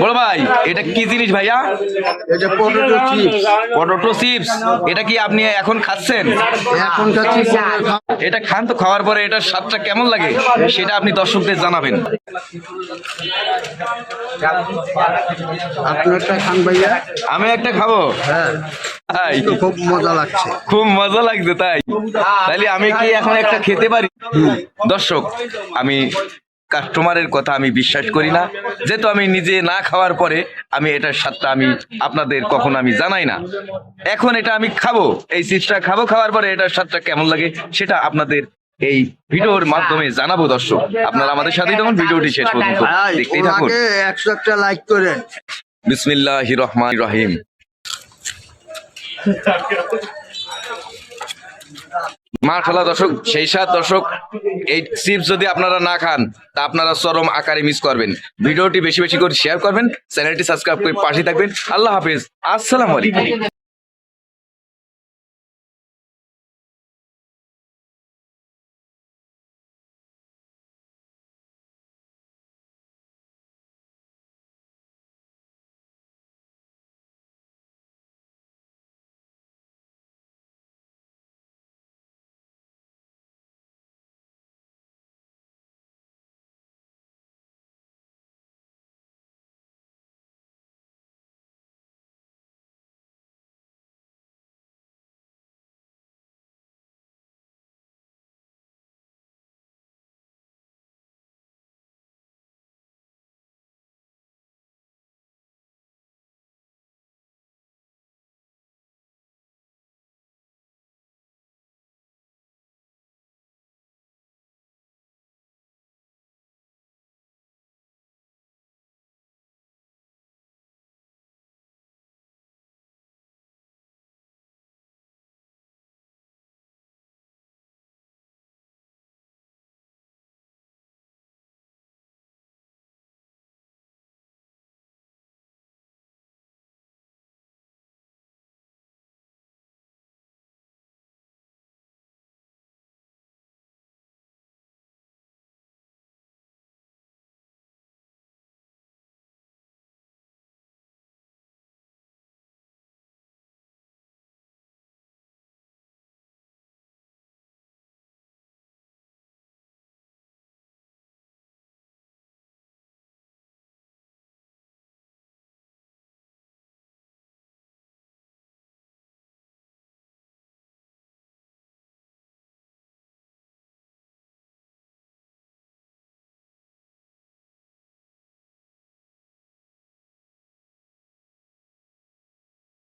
বড় ভাই এটা কি জিনিস ভাইয়া? এটা পটেটো চিপস। পটেটো চিপস এটা কি আপনি এখন খাচ্ছেন? এখন খাচ্ছি এটা খান তো খাওয়ার পরে এটার স্বাদটা কেমন লাগে সেটা আপনি দর্শকদের জানাবেন। আপনারটা খান ভাইয়া। আমি একটা খাব? হ্যাঁ। খুব মজা লাগছে। খুব মজা লাগছে তাই। তাইলে আমি কি এখন একটা খেতে পারি? দর্শক আমি কাস্টমারের কথা আমি বিশ্বাস করি না। যেহেতু আমি নিজে না খাওয়ার পরে আমি এটার স্বাদটা আমি আপনাদের কখনো আমি জানাই না। এখন এটা আমি খাব এই চিপসটা খাব খাওয়ার পরে এটার স্বাদটা কেমন লাগে সেটা আপনাদের এই ভিডিওর মাধ্যমে জানাব দর্শক। আপনারা আমাদের সাথেই তখন ভিডিওটি শেষ পর্যন্ত দেখতেই থাকুন। একশো একটা লাইক করেন। বিসমিল্লাহ রহমান রহিম। মাশাল্লাহ দর্শক, সেই সাত দর্শক, এই চিপস যদি আপনারা না খান, তা আপনারা চরম আকারে মিস করবেন। ভিডিওটি বেশি বেশি করে শেয়ার করবেন, চ্যানেলটি সাবস্ক্রাইব করে পাশে থাকবেন। আল্লাহ হাফিজ, আসসালামু আলাইকুম।